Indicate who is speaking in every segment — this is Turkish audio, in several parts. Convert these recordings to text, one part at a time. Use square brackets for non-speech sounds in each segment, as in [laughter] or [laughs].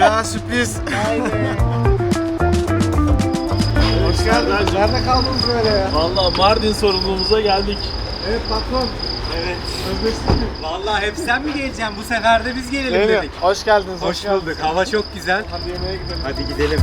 Speaker 1: Ya sürpriz.
Speaker 2: Be.
Speaker 1: Hoş geldin. Nerede kaldınız böyle ya?
Speaker 3: Valla Mardin sorumluluğumuza geldik.
Speaker 1: Evet patron.
Speaker 2: Evet.
Speaker 1: Özleştim.
Speaker 2: Vallahi hep sen mi geleceksin? Bu sefer de biz gelelim
Speaker 1: mi?
Speaker 2: dedik.
Speaker 1: Hoş geldiniz.
Speaker 2: Hoş bulduk. Hava çok güzel.
Speaker 1: Hadi yemeğe gidelim.
Speaker 2: Hadi gidelim.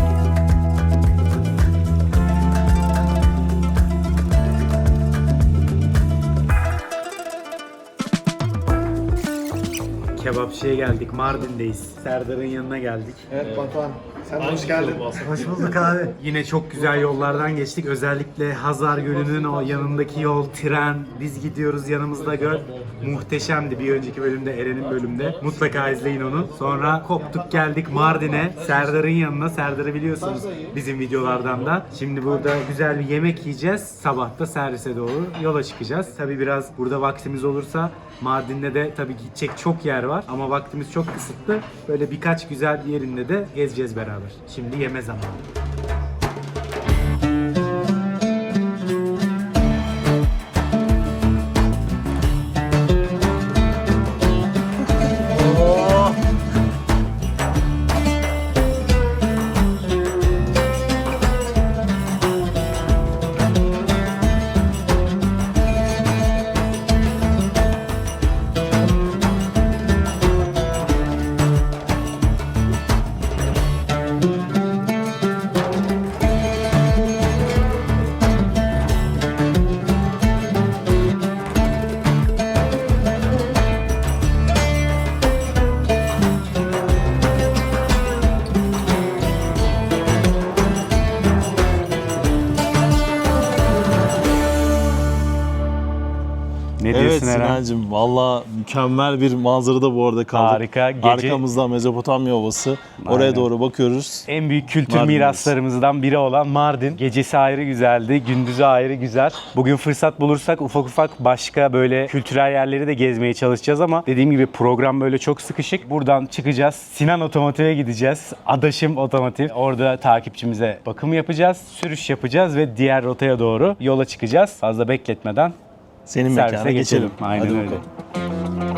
Speaker 2: Kebapçıya geldik. Mardin'deyiz. Serdar'ın yanına geldik.
Speaker 1: Evet Batuhan. Sen hoş geldin.
Speaker 2: Hoş bulduk abi. Yine çok güzel yollardan geçtik. Özellikle Hazar Gölü'nün o yanındaki yol, tren, biz gidiyoruz yanımızda göl. Muhteşemdi bir önceki bölümde, Eren'in bölümde. Mutlaka izleyin onu. Sonra koptuk geldik Mardin'e, Serdar'ın yanına. Serdar'ı biliyorsunuz bizim videolardan da. Şimdi burada güzel bir yemek yiyeceğiz. Sabah da servise doğru yola çıkacağız. Tabi biraz burada vaktimiz olursa Mardin'de de tabii gidecek çok yer var ama vaktimiz çok kısıtlı. Böyle birkaç güzel yerinde de gezeceğiz beraber. Şimdi yeme zamanı.
Speaker 3: Valla mükemmel bir manzarada bu arada kaldık.
Speaker 2: Harika, gece-
Speaker 3: Arkamızda Mezopotamya Ovası. Oraya
Speaker 2: Aynen.
Speaker 3: doğru bakıyoruz.
Speaker 2: En büyük kültür
Speaker 3: Mardin'deyiz.
Speaker 2: miraslarımızdan biri olan Mardin. Gecesi ayrı güzeldi, gündüzü ayrı güzel. Bugün fırsat bulursak ufak ufak başka böyle kültürel yerleri de gezmeye çalışacağız ama dediğim gibi program böyle çok sıkışık. Buradan çıkacağız. Sinan Otomotiv'e gideceğiz. Adaşım Otomotiv. Orada takipçimize bakım yapacağız, sürüş yapacağız ve diğer rotaya doğru yola çıkacağız. Fazla bekletmeden
Speaker 3: Senin
Speaker 2: servise
Speaker 3: mekana
Speaker 2: geçelim.
Speaker 3: geçelim.
Speaker 2: Aynen
Speaker 3: Hadi
Speaker 2: öyle.
Speaker 3: bakalım.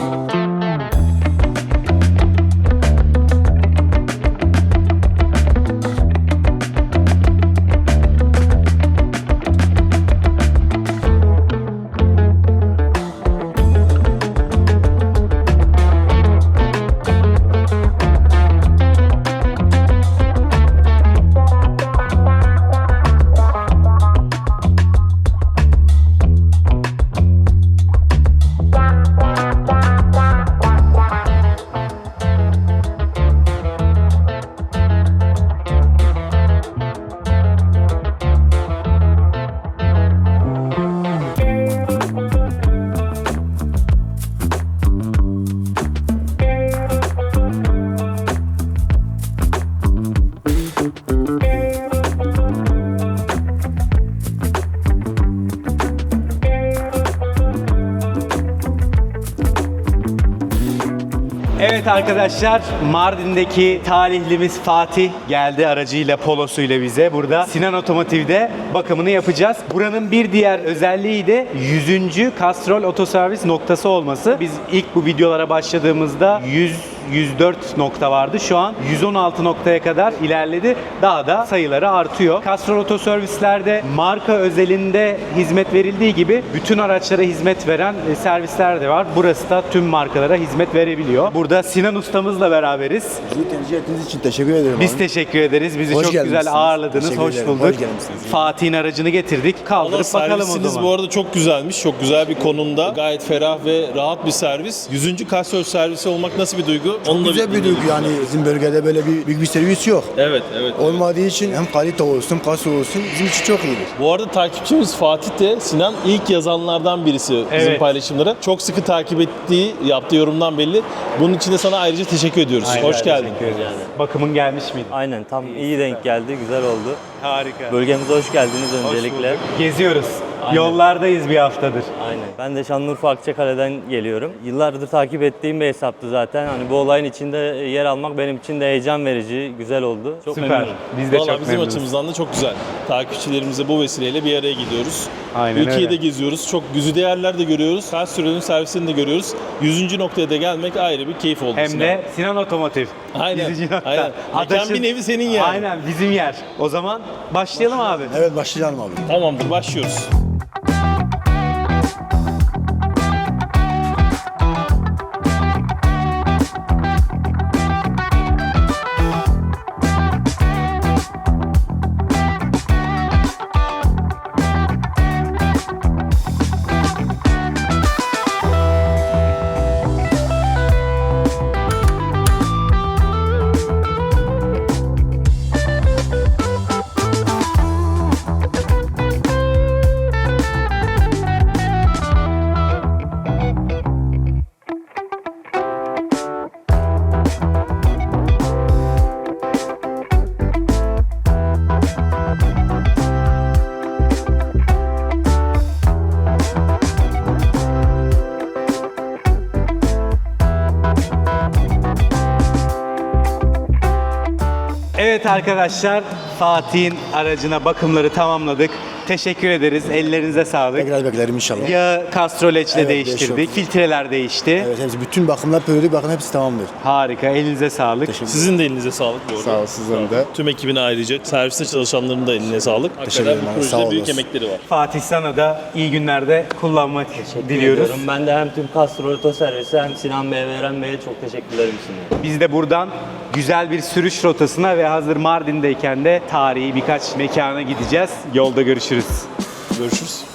Speaker 2: Arkadaşlar Mardin'deki talihlimiz Fatih geldi aracıyla polosuyla bize burada Sinan Otomotiv'de bakımını yapacağız. Buranın bir diğer özelliği de 100. Kastrol Otoservis noktası olması. Biz ilk bu videolara başladığımızda 100 104 nokta vardı. Şu an 116 noktaya kadar ilerledi. Daha da sayıları artıyor. Castrol Otoservislerde marka özelinde hizmet verildiği gibi bütün araçlara hizmet veren e, servisler de var. Burası da tüm markalara hizmet verebiliyor. Burada Sinan ustamızla beraberiz.
Speaker 4: Bizi tercih ettiğiniz için teşekkür ederim.
Speaker 2: Biz
Speaker 4: abi.
Speaker 2: teşekkür ederiz. Bizi
Speaker 4: Hoş
Speaker 2: çok güzel ağırladınız.
Speaker 4: Teşekkür
Speaker 2: Hoş
Speaker 4: ederim.
Speaker 2: bulduk.
Speaker 4: Hoş gelmişsiniz.
Speaker 2: Fatih'in aracını getirdik.
Speaker 3: Valla
Speaker 2: Kaldırıp bakalım o zaman.
Speaker 3: bu arada çok güzelmiş. Çok güzel bir konumda. Gayet ferah ve rahat bir servis. 100. Kastrol servisi olmak nasıl bir duygu? Onu da
Speaker 4: Güzel bir duygu yani bizim bölgede böyle bir büyük bir servis yok.
Speaker 3: Evet, evet.
Speaker 4: Olmadığı için hem kalite olsun, kas olsun bizim için çok iyidir.
Speaker 3: Bu arada takipçimiz Fatih de Sinan ilk yazanlardan birisi bizim
Speaker 2: Evet.
Speaker 3: paylaşımlara. Çok sıkı takip ettiği, yaptığı yorumdan belli. Bunun için de sana ayrıca teşekkür ediyoruz.
Speaker 2: Aynen,
Speaker 3: Hoş geldin.
Speaker 2: teşekkür. Bakımın gelmiş miydi?
Speaker 5: Aynen tam iyi denk geldi, güzel oldu.
Speaker 2: Harika.
Speaker 5: Bölgemize hoş geldiniz
Speaker 2: Hoş
Speaker 5: öncelikle.
Speaker 2: bulduk. Geziyoruz. Yollardayız bir haftadır.
Speaker 5: Aynen. Ben de Şanlıurfa Akçakale'den geliyorum. Yıllardır takip ettiğim bir hesaptı zaten. Hani bu olayın içinde yer almak benim için de heyecan verici, güzel oldu. Çok
Speaker 2: Süper.
Speaker 5: memnunum.
Speaker 2: Biz de
Speaker 3: Valla
Speaker 2: çok
Speaker 3: bizim
Speaker 2: memnunuz.
Speaker 3: açımızdan da çok güzel. Takipçilerimize bu vesileyle bir araya gidiyoruz.
Speaker 2: Aynen
Speaker 3: Ülkeyi
Speaker 2: öyle.
Speaker 3: de geziyoruz. Çok güzide yerler de görüyoruz. Kaç sürenin servisini de görüyoruz. 100. noktaya da gelmek ayrı bir keyif oldu.
Speaker 2: Hem
Speaker 3: Sinan.
Speaker 2: de Sinan Otomotiv.
Speaker 3: Aynen,
Speaker 2: Yüzüncü nokta.
Speaker 3: aynen. Mekan bir nevi senin yani.
Speaker 2: Aynen bizim yer. O zaman başlayalım abi.
Speaker 4: Evet başlayalım abi.
Speaker 3: Tamamdır başlıyoruz.
Speaker 2: Evet arkadaşlar Fatih'in aracına bakımları tamamladık. Teşekkür ederiz. Ellerinize sağlık.
Speaker 4: Tekrar beklerim inşallah.
Speaker 2: Yağı kastroleçle
Speaker 4: Evet,
Speaker 2: değiştirdik.
Speaker 4: değişiyor.
Speaker 2: Filtreler değişti.
Speaker 4: Evet hepsi bütün bakımlar, periyodik bakım hepsi tamamdır.
Speaker 2: Harika. Elinize sağlık.
Speaker 3: Sizin de elinize sağlık bu arada.
Speaker 1: Sağ ol sizden de.
Speaker 3: Tüm ekibine ayrıca serviste çalışanların da eline sağlık.
Speaker 4: Teşekkür
Speaker 3: Hakikaten
Speaker 4: ederim
Speaker 3: bu
Speaker 4: abi,
Speaker 3: projede büyük
Speaker 4: olasın.
Speaker 3: emekleri var.
Speaker 2: Fatih sana da iyi günlerde kullanmak diliyoruz.
Speaker 5: Ediyorum. Ben de hem tüm Castro Oto Servisi hem Sinan Bey ve Eren Bey'e çok teşekkürlerimi sunuyorum.
Speaker 2: Biz de buradan güzel bir sürüş rotasına ve hazır Mardin'deyken de tarihi birkaç mekana gideceğiz. Yolda görüşürüz.
Speaker 3: Görüşürüz.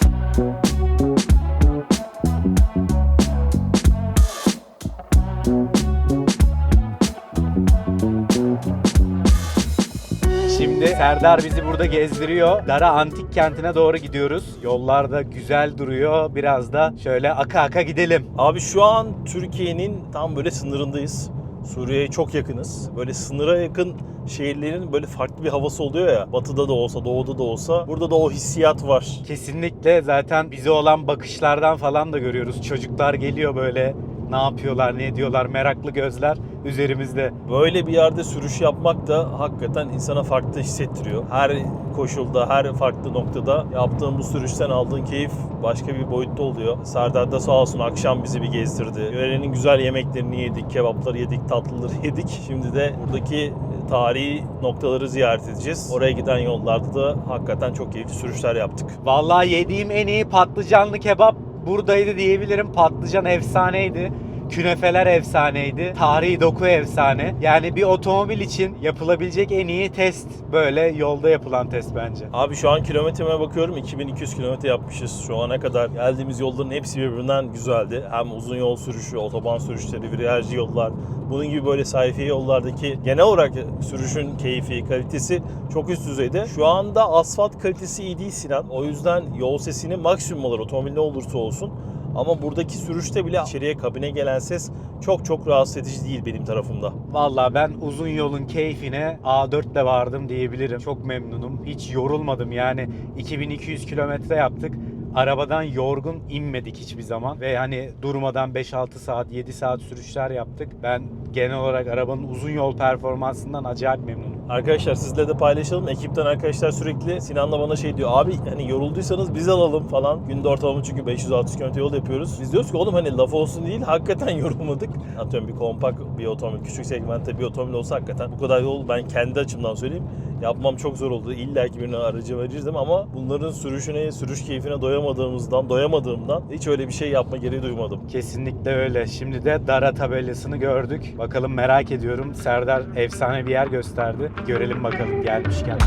Speaker 2: Şimdi Serdar bizi burada gezdiriyor. Dara Antik Kenti'ne doğru gidiyoruz. Yollarda güzel duruyor. Biraz da şöyle aka aka gidelim.
Speaker 3: Abi şu an Türkiye'nin tam böyle sınırındayız. Suriye'ye çok yakınız. Böyle sınıra yakın şehirlerin böyle farklı bir havası oluyor ya. Batıda da olsa, doğuda da olsa. Burada da o hissiyat var.
Speaker 2: Kesinlikle zaten bize olan bakışlardan falan da görüyoruz. Çocuklar geliyor böyle ne yapıyorlar, ne ediyorlar meraklı gözler üzerimizde.
Speaker 3: Böyle bir yerde sürüş yapmak da hakikaten insana farklı hissettiriyor. Her koşulda, her farklı noktada yaptığın bu sürüşten aldığın keyif başka bir boyutta oluyor. Serdar da sağ olsun akşam bizi bir gezdirdi. Yörenin güzel yemeklerini yedik, kebapları yedik, tatlıları [laughs] yedik. Şimdi de buradaki tarihi noktaları ziyaret edeceğiz. Oraya giden yollarda da hakikaten çok keyifli sürüşler yaptık.
Speaker 2: Vallahi yediğim en iyi patlıcanlı kebap buradaydı diyebilirim. Patlıcan efsaneydi. Künefeler efsaneydi. Tarihi doku efsane. Yani bir otomobil için yapılabilecek en iyi test böyle yolda yapılan test bence.
Speaker 3: Abi şu an kilometreme bakıyorum 2200 kilometre yapmışız şu ana kadar. Geldiğimiz yolların hepsi birbirinden güzeldi. Hem uzun yol sürüşü, otoban sürüşleri, virajlı yollar. Bunun gibi böyle sayfiye yollardaki genel olarak sürüşün keyfi, kalitesi çok üst düzeyde. Şu anda asfalt kalitesi iyi değil Sinan. O yüzden yol sesini maksimum alır otomobil ne olursa olsun. Ama buradaki sürüşte bile içeriye kabine gelen ses çok çok rahatsız edici değil benim tarafımda.
Speaker 2: Vallahi ben uzun yolun keyfine A4 ile vardım diyebilirim. Çok memnunum. Hiç yorulmadım yani 2200 kilometre yaptık. Arabadan yorgun inmedik hiçbir zaman ve hani durmadan 5-6 saat 7 saat sürüşler yaptık. Ben genel olarak arabanın uzun yol performansından acayip memnunum.
Speaker 3: Arkadaşlar sizle de paylaşalım. Ekipten arkadaşlar sürekli Sinan'la bana şey diyor. Abi hani yorulduysanız biz alalım falan. Günde ortalama çünkü 500-600 km yol yapıyoruz. Biz diyoruz ki oğlum hani laf olsun değil hakikaten [laughs] yorulmadık. Atıyorum bir kompak bir otomobil, küçük segmentte bir otomobil olsa hakikaten bu kadar yol ben kendi açımdan söyleyeyim. Yapmam çok zor oldu. İlla ki birine aracı mi? Ama bunların sürüşüne, sürüş keyfine doyamadığımızdan, doyamadığımdan hiç öyle bir şey yapma gereği duymadım.
Speaker 2: Kesinlikle öyle. Şimdi de Dara tabelasını gördük. Bakalım merak ediyorum. Serdar efsane bir yer gösterdi. Görelim bakalım gelmişken.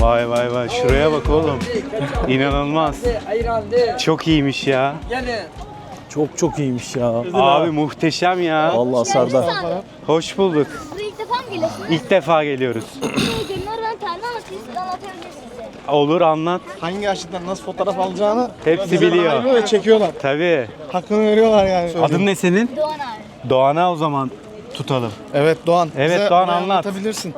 Speaker 2: Vay vay vay şuraya bak oğlum. İnanılmaz. Çok iyiymiş ya.
Speaker 3: Çok çok iyiymiş ya.
Speaker 2: Abi muhteşem ya.
Speaker 3: Allah Serdar.
Speaker 2: Hoş bulduk.
Speaker 6: Buraya ilk defa mı geliyorsunuz?
Speaker 2: İlk defa geliyoruz. [clears throat]
Speaker 6: Gülnar ben kendi anlatayım, size.
Speaker 2: Olur anlat.
Speaker 1: Hangi açıdan nasıl fotoğraf alacağını
Speaker 2: Hepsi biliyor.
Speaker 1: böyle çekiyorlar.
Speaker 2: Tabii.
Speaker 1: Hakkını veriyorlar yani.
Speaker 2: Adın ne senin?
Speaker 6: Doğan abi.
Speaker 2: Doğan'a o zaman tutalım.
Speaker 1: Evet Doğan.
Speaker 2: Evet,
Speaker 1: bize
Speaker 2: Doğan, anlat.
Speaker 1: Anlatabilirsin.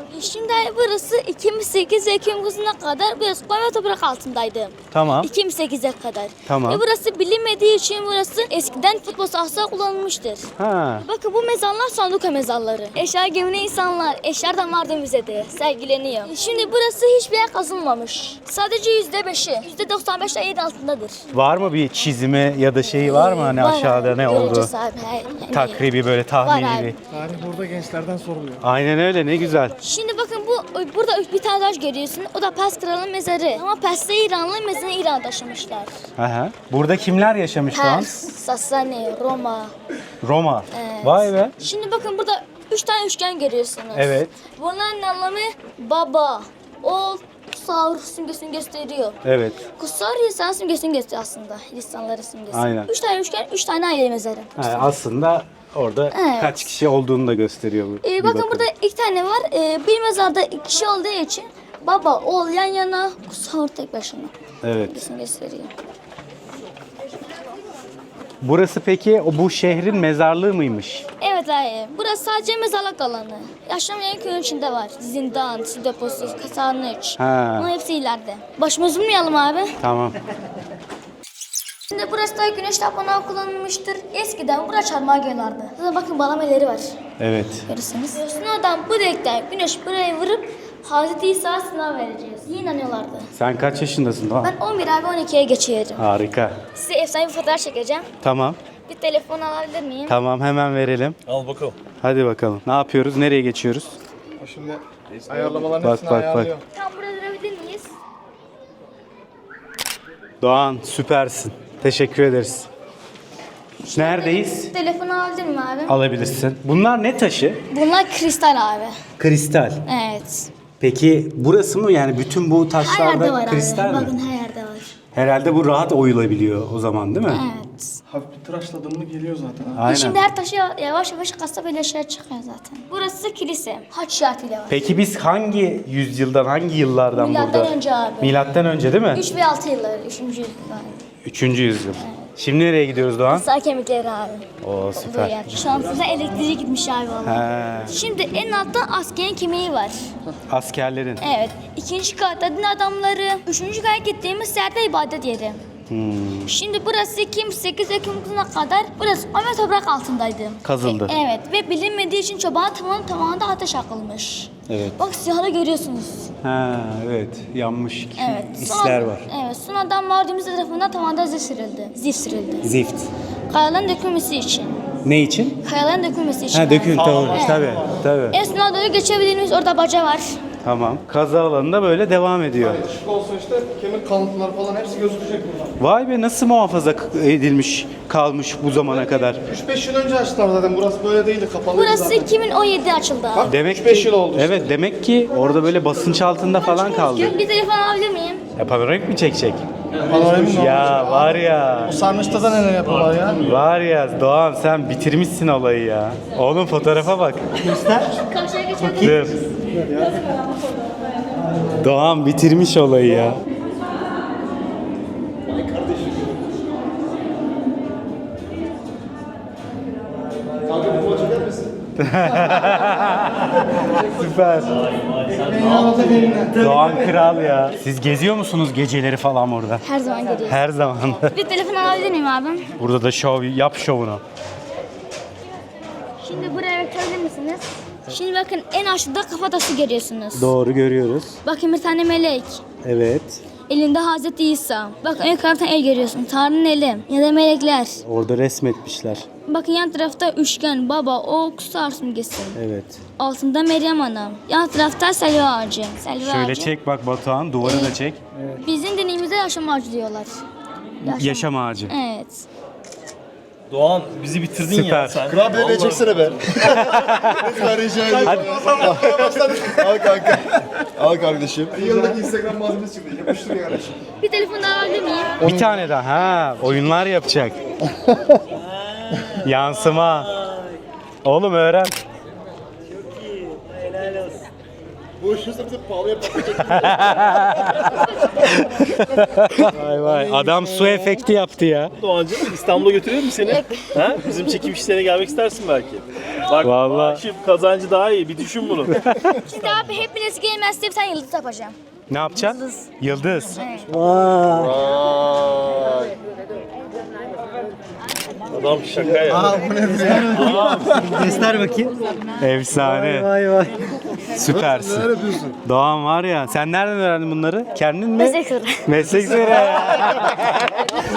Speaker 6: Şimdi burası 2008 ve 2009'una kadar biraz koyma toprak altındaydı.
Speaker 2: Tamam.
Speaker 6: 2008'e kadar.
Speaker 2: Tamam.
Speaker 6: Ve burası bilinmediği için burası eskiden futbol sahası kullanılmıştır.
Speaker 2: Ha.
Speaker 6: Bakın bu mezarlar sanduka mezarları. Eşya gömülen insanlar, eşyalar da Mardin Müze'de sergileniyor. Şimdi burası hiçbir yer kazılmamış. Sadece yüzde beşi, yüzde 95 de yerin altındadır.
Speaker 2: Var mı bir çizimi ya da şeyi var mı hani
Speaker 6: Var
Speaker 2: aşağıda
Speaker 6: abi,
Speaker 2: ne oldu?
Speaker 6: göreceğiz abi, yani-
Speaker 2: Takribi böyle tahmini
Speaker 6: abi.
Speaker 2: bir.
Speaker 1: Tarih burada gençlerden soruluyor.
Speaker 2: Aynen öyle ne güzel.
Speaker 6: Şimdi bakın bu burada bir tane taş görüyorsun. O da Pers kralının mezarı. Ama Pers'te İranlı mezarını İran taşımışlar.
Speaker 2: Aha. Burada kimler yaşamış Doğan?
Speaker 6: Pers, Sasani, Roma.
Speaker 2: Roma.
Speaker 6: Evet.
Speaker 2: Vay be.
Speaker 6: Şimdi bakın burada üç tane üçgen görüyorsunuz.
Speaker 2: Evet.
Speaker 6: Bunların anlamı baba, oğul, kutsal simgesini gösteriyor.
Speaker 2: Evet.
Speaker 6: Kutsal insan simgesini gösteriyor aslında. İnsanların simgesi.
Speaker 2: Aynen.
Speaker 6: Üç tane üçgen, üç tane aile mezarı.
Speaker 2: Ha, aslında orada
Speaker 6: Evet.
Speaker 2: kaç kişi olduğunu da gösteriyor bu.
Speaker 6: Ee,
Speaker 2: bir
Speaker 6: bakın
Speaker 2: bakıma.
Speaker 6: burada iki tane var. Ee, bir mezarda iki kişi olduğu için baba, oğul yan yana, kutsal tek başına.
Speaker 2: Evet.
Speaker 6: Simgesini gösteriyor.
Speaker 2: Burası peki o bu şehrin mezarlığı mıymış?
Speaker 6: Evet abi. Burası sadece mezarlık alanı. Yaşamayan köyün içinde var. Zindan, su deposu, kasanıç.
Speaker 2: Ha.
Speaker 6: Bunların hepsi ileride. Başımızı mı abi?
Speaker 2: Tamam.
Speaker 6: Şimdi burası da güneş tapınağı kullanılmıştır. Eskiden buraya çarmıha geliyorlardı. Burada bakın balameleri var.
Speaker 2: Evet.
Speaker 6: Görürsünüz. Sonradan bu delikten güneş buraya vurup Hazreti İsa sınav vereceğiz. İyi inanıyorlardı.
Speaker 2: Sen kaç yaşındasın Doğan?
Speaker 6: Ben 11 abi 12'ye geçiyorum.
Speaker 2: Harika.
Speaker 6: Size efsane bir fotoğraf çekeceğim.
Speaker 2: Tamam.
Speaker 6: Bir telefon alabilir miyim?
Speaker 2: Tamam hemen verelim.
Speaker 3: Al bakalım.
Speaker 2: Hadi bakalım. Ne yapıyoruz? Nereye geçiyoruz?
Speaker 1: Şimdi ayarlamaların
Speaker 2: Bak,
Speaker 1: hepsini
Speaker 2: bak, bak.
Speaker 1: ayarlıyor.
Speaker 6: Tam burada durabilir miyiz?
Speaker 2: Doğan süpersin. Teşekkür ederiz. Neredeyiz?
Speaker 6: Telefonu alabilir miyim abi?
Speaker 2: Alabilirsin. Bunlar ne taşı?
Speaker 6: Bunlar kristal abi.
Speaker 2: Kristal.
Speaker 6: Evet.
Speaker 2: Peki burası mı yani bütün bu
Speaker 6: Her
Speaker 2: taşlarda
Speaker 6: yerde var
Speaker 2: kristal
Speaker 6: abi.
Speaker 2: mi?
Speaker 6: Bakın her yerde var.
Speaker 2: Herhalde bu rahat oyulabiliyor o zaman değil mi?
Speaker 6: Evet.
Speaker 1: Hafif bir tıraşladın mı geliyor zaten. ha.
Speaker 2: Aynen.
Speaker 6: Şimdi her taşı yavaş yavaş kasa böyle şey çıkıyor zaten. Burası kilise. Haç şartıyla var.
Speaker 2: Peki biz hangi yüzyıldan, hangi yıllardan
Speaker 6: Milattan
Speaker 2: burada?
Speaker 6: önce abi.
Speaker 2: Milattan önce değil mi?
Speaker 6: 3 ve 6 yılları. 3. yüzyıl.
Speaker 2: Üçüncü yüzyıl. Şimdi nereye gidiyoruz Doğan?
Speaker 6: Sağ kemikleri abi.
Speaker 2: Oo süper.
Speaker 6: size elektriği gitmiş abi vallahi. Şimdi en altta askerin kemiği var.
Speaker 2: askerlerin.
Speaker 6: Evet. İkinci katta din adamları. Üçüncü kata gittiğimiz yerde ibadet yeri.
Speaker 2: Hmm.
Speaker 6: Şimdi burası 2008 ve 2009'una kadar burası ama toprak altındaydı.
Speaker 2: Kazıldı.
Speaker 6: E- evet ve bilinmediği için çoban tamam tamamında ateş yakılmış.
Speaker 2: Evet.
Speaker 6: Bak siyahı görüyorsunuz.
Speaker 2: Ha, evet. Yanmış
Speaker 6: Evet.
Speaker 2: isler
Speaker 6: Sonra-
Speaker 2: var.
Speaker 6: Evet. Sonradan Mardinimiz tarafından tavanda zif sürüldü. Zif sürüldü.
Speaker 2: Zift.
Speaker 6: Kayaların dökülmesi için.
Speaker 2: Ne için?
Speaker 6: Kayaların dökülmesi için.
Speaker 2: Ha dökül tamam.
Speaker 6: Evet.
Speaker 2: Tabii. Tabii.
Speaker 6: En sona doğru geçebildiğimiz orada baca var.
Speaker 2: Tamam. Kaza alanında böyle devam ediyor.
Speaker 1: Işık olsa işte kemik kalıntıları falan hepsi gözükecek burada.
Speaker 2: Vay be nasıl muhafaza edilmiş kalmış bu zamana kadar.
Speaker 1: 3-5 yıl önce açtılar zaten. Burası böyle değildi. Kapalıydı
Speaker 6: Burası
Speaker 1: zaten.
Speaker 6: 2017'de açıldı.
Speaker 1: Bak
Speaker 2: Demek
Speaker 1: 3-5 yıl oldu. işte.
Speaker 2: Evet demek ki orada böyle basınç altında falan kaldı.
Speaker 6: Bir telefon alabilir miyim?
Speaker 2: Ya panoramik mi çekecek?
Speaker 1: Panoramik mi
Speaker 2: Ya var ya.
Speaker 1: O sarnıçta da neler yapıyorlar ya.
Speaker 2: Var ya Doğan sen bitirmişsin olayı ya. Oğlum fotoğrafa bak.
Speaker 6: Karşıya geçebilir
Speaker 2: Dur. Doğan bitirmiş olayı ya. [laughs] Süper. Doğan kral ya. Siz geziyor musunuz geceleri falan orada?
Speaker 6: Her zaman geliyoruz.
Speaker 2: Her zaman.
Speaker 6: Bir telefon alabilir miyim abim?
Speaker 2: Burada da şov yap şovunu.
Speaker 6: Şimdi bakın en aşağıda kafatası görüyorsunuz.
Speaker 2: Doğru görüyoruz.
Speaker 6: Bakın bir tane melek.
Speaker 2: Evet.
Speaker 6: Elinde Hazreti İsa. Bakın en tarafta el görüyorsun. Tanrı'nın eli. Ya da melekler.
Speaker 2: Orada resmetmişler.
Speaker 6: Bakın yan tarafta üçgen, baba, o kutsal simgesi.
Speaker 2: Evet.
Speaker 6: Altında Meryem Ana. Yan tarafta selva ağacı. Selva
Speaker 2: Şöyle
Speaker 6: ağacı.
Speaker 2: çek bak Batuhan duvarı da çek.
Speaker 6: Bizim dinimizde yaşam ağacı diyorlar.
Speaker 2: Yaşam ağacı.
Speaker 6: Evet.
Speaker 3: Doğan bizi bitirdin
Speaker 2: Süper.
Speaker 3: ya sen.
Speaker 1: Kurabiye
Speaker 3: Vallahi.
Speaker 1: çeksene be. Lütfen rica ediyorum. Al kanka. Al kardeşim. Yıldaki Instagram malzemesi çıktı. Yapıştır ya kardeşim.
Speaker 6: Bir telefon daha alabilir miyim?
Speaker 2: Bir tane daha. Ha, oyunlar yapacak. [laughs] Yansıma. Oğlum öğren.
Speaker 1: Bu işin satı pahalıya patlayacak.
Speaker 2: Vay vay. Adam su efekti yaptı ya.
Speaker 3: Doğancığım İstanbul'a götürüyor mu seni? ha? Bizim çekim işlerine gelmek istersin belki. Bak
Speaker 2: Vallahi.
Speaker 3: maaşım, kazancı daha iyi. Bir düşün bunu.
Speaker 6: Şimdi abi hepiniz gelmezse bir tane yıldız yapacağım.
Speaker 2: Ne yapacaksın? Yıldız.
Speaker 3: Adam şaka ya.
Speaker 4: Göster bakayım.
Speaker 2: Efsane.
Speaker 4: Vay vay.
Speaker 2: Süpersin.
Speaker 1: Neler yapıyorsun?
Speaker 2: Doğan var ya. Sen nereden öğrendin bunları? Kendin mi?
Speaker 6: Meslek sırrı.
Speaker 2: Meslek sırrı. [laughs]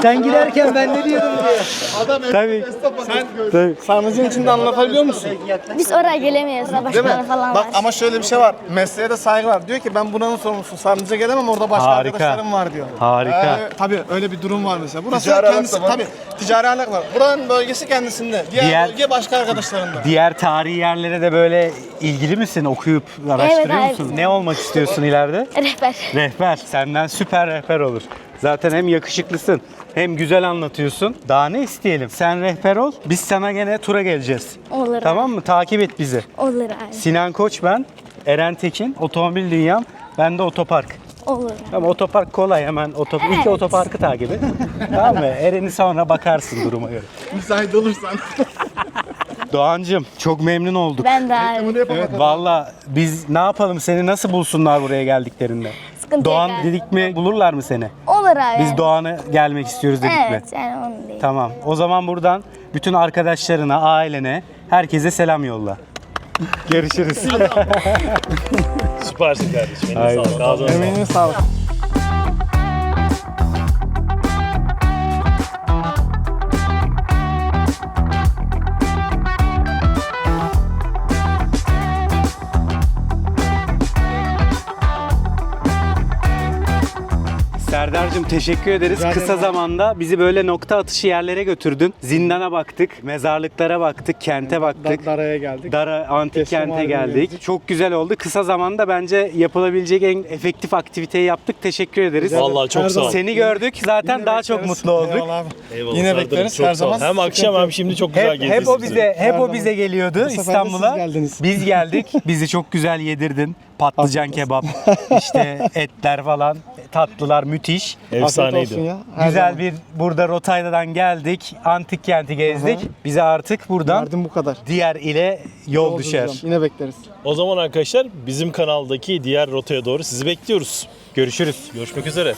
Speaker 4: Sen giderken ben ne diyordum diye.
Speaker 1: Adam
Speaker 2: Tabii.
Speaker 1: Sen
Speaker 2: Tabii.
Speaker 7: Sarnıcın içinde anlatabiliyor musun?
Speaker 6: Biz oraya gelemeyiz.
Speaker 7: Değil mi?
Speaker 6: Başkaları falan
Speaker 7: Bak
Speaker 6: var.
Speaker 7: ama şöyle bir şey var. Mesleğe de saygı var. Diyor ki ben buranın sorumlusu. Sarnıca gelemem orada başka
Speaker 2: Harika.
Speaker 7: arkadaşlarım var diyor.
Speaker 2: Harika.
Speaker 7: Ee, tabii öyle bir durum var mesela. Burası
Speaker 1: Ticari
Speaker 7: kendisi
Speaker 1: alak da var.
Speaker 7: tabii ticari alak var. Buranın bölgesi kendisinde. Diğer,
Speaker 2: Diğer-
Speaker 7: bölge başka arkadaşlarında.
Speaker 2: Diğer tarihi yerlere de böyle ilgili misin? Okuyup araştırıyor
Speaker 6: Evet,
Speaker 2: musun? Ne olmak istiyorsun ileride?
Speaker 6: Rehber.
Speaker 2: Rehber. Senden süper rehber olur. Zaten hem yakışıklısın hem güzel anlatıyorsun. Daha ne isteyelim? Sen rehber ol. Biz sana gene tura geleceğiz.
Speaker 6: Olur abi.
Speaker 2: Tamam mı? Takip et bizi.
Speaker 6: Olur abi.
Speaker 2: Sinan Koç ben. Eren Tekin. Otomobil Dünyam. Ben de otopark.
Speaker 6: Olur.
Speaker 2: Ama otopark kolay hemen otop ilk
Speaker 6: Evet.
Speaker 2: otoparkı takip et. tamam mı? Eren'i sonra bakarsın duruma göre.
Speaker 1: müsait olursan. [laughs]
Speaker 2: Doğancım çok memnun olduk.
Speaker 6: Ben de abi.
Speaker 2: Evet, Valla biz ne yapalım seni nasıl bulsunlar buraya geldiklerinde?
Speaker 6: Sıkıntı
Speaker 2: Doğan
Speaker 6: yok abi.
Speaker 2: dedik mi bulurlar mı seni?
Speaker 6: Olur abi.
Speaker 2: Biz Doğan'ı gelmek istiyoruz dedik mi?
Speaker 6: Evet yani onu değil.
Speaker 2: Tamam. O zaman buradan bütün arkadaşlarına, ailene, herkese selam yolla. Görüşürüz. [laughs]
Speaker 3: Süpersin kardeşim. Eline sağlık. Ağzına sağlık.
Speaker 7: Emeğine sağlık.
Speaker 2: Serdar'cığım teşekkür ederiz. Kısa zamanda bizi böyle nokta atışı yerlere götürdün. Zindana baktık, mezarlıklara baktık, kente baktık.
Speaker 7: Daraya geldik.
Speaker 2: Dara antik
Speaker 7: Teslim
Speaker 2: kente
Speaker 7: haline
Speaker 2: geldik.
Speaker 7: geldik.
Speaker 2: Çok güzel oldu. Kısa zamanda bence yapılabilecek en efektif aktiviteyi yaptık. Teşekkür ederiz.
Speaker 3: Vallahi çok
Speaker 7: Her
Speaker 3: sağ ol.
Speaker 7: zaman.
Speaker 2: Seni gördük. Zaten daha çok
Speaker 7: bekleriz.
Speaker 2: mutlu olduk.
Speaker 7: Eyvallah abi.
Speaker 3: Eyvallah
Speaker 7: Yine
Speaker 3: Serdar'ım,
Speaker 7: bekleriz
Speaker 3: çok
Speaker 7: her
Speaker 3: sağ ol.
Speaker 7: zaman.
Speaker 3: Hem akşam hem şimdi çok güzel
Speaker 2: Hep,
Speaker 3: gezdiniz
Speaker 2: hep o bize hep o bize geliyordu
Speaker 7: Bu sefer de
Speaker 2: İstanbul'a.
Speaker 7: geldiniz.
Speaker 2: Biz geldik. [laughs] Bizi çok güzel yedirdin. Patlıcan kebap, işte [laughs] etler falan, tatlılar müthiş.
Speaker 7: Afiyet olsun
Speaker 3: Efsaneydi.
Speaker 7: ya. Her
Speaker 2: Güzel
Speaker 7: zaman.
Speaker 2: bir burada Rotayda'dan geldik. Antik kenti gezdik. Bize artık buradan
Speaker 7: bu kadar.
Speaker 2: diğer ile yol düşer.
Speaker 7: Dolduracağım. Yine bekleriz.
Speaker 3: O zaman arkadaşlar bizim kanaldaki diğer rotaya doğru sizi bekliyoruz.
Speaker 2: Görüşürüz.
Speaker 3: Görüşmek üzere.